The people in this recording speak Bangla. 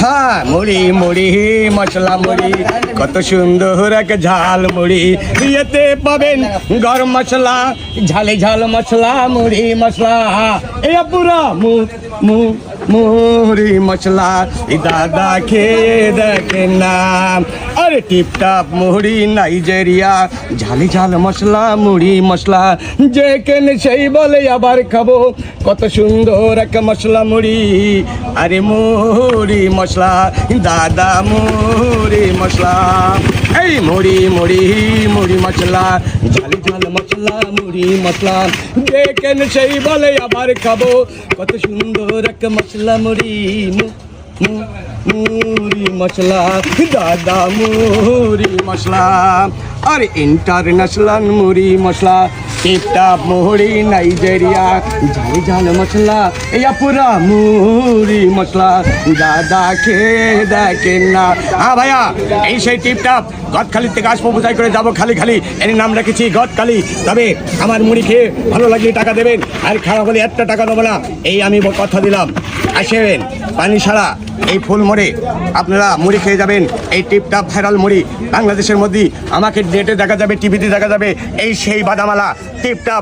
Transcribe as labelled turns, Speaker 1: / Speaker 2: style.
Speaker 1: হ্যাঁ মুড়ি মুড়ি, মশলা মুড়ি, কত সুন্দর এক ঝাল মুড়ি। বিয়েতে পাবেন গরম মশলা, ঝালে ঝাল মশলা, মুড়ি মশলা। এ পুরা মু মু মুড়ি মশলা দাদা খেয়ে দেখেন না আরে টিপটাপ মুড়ি নাইজেরিয়া, ঝালে ঝাল মশলা, মুড়ি মশলা। যে কেন সেই বলে আবার খাব, কত সুন্দর এক মশলা মুড়ি। আরে মুড়ি মশলা, দাদা মুড়ি মশলা। এই মুড়ি মুড়ি মুড়ি মশলা ঝাল ঝাল মশলা মুড়ি মশলা দেখেন সেই বলে আবার খাব কত সুন্দর এক মশলা মুড়ি মুড়ি মশলা দাদা মুড়ি মশলা আর ইন্টারন্যাশনাল মুড়ি মশলা টিপটাপ মুড়ি নাইজেরিয়া, ঝাল ঝাল মশলা এই পুরা মুড়ি মশলা। দাদা খেয়ে দেখেন না। হ্যাঁ ভাইয়া, এই সেই টিপটাপ গদখালি থেকে আসব, বোঝাই করে যাব খালি খালি। এর নাম রেখেছি গদখালি। তবে আমার মুড়ি খেয়ে ভালো লাগলে টাকা দেবেন, আর খারাপ হলে একটা টাকা দেবো না, এই আমি কথা দিলাম। আসেন, পানি ছাড়া এই ফুল মোড়ে আপনারা মুড়ি খেয়ে যাবেন। এই টিপটাপ ভাইরাল মুড়ি। বাংলাদেশের মধ্যে আমাকে নেটে দেখা যাবে, টিভিতে দেখা যাবে, এই সেই বাদামালা। টিপটাপ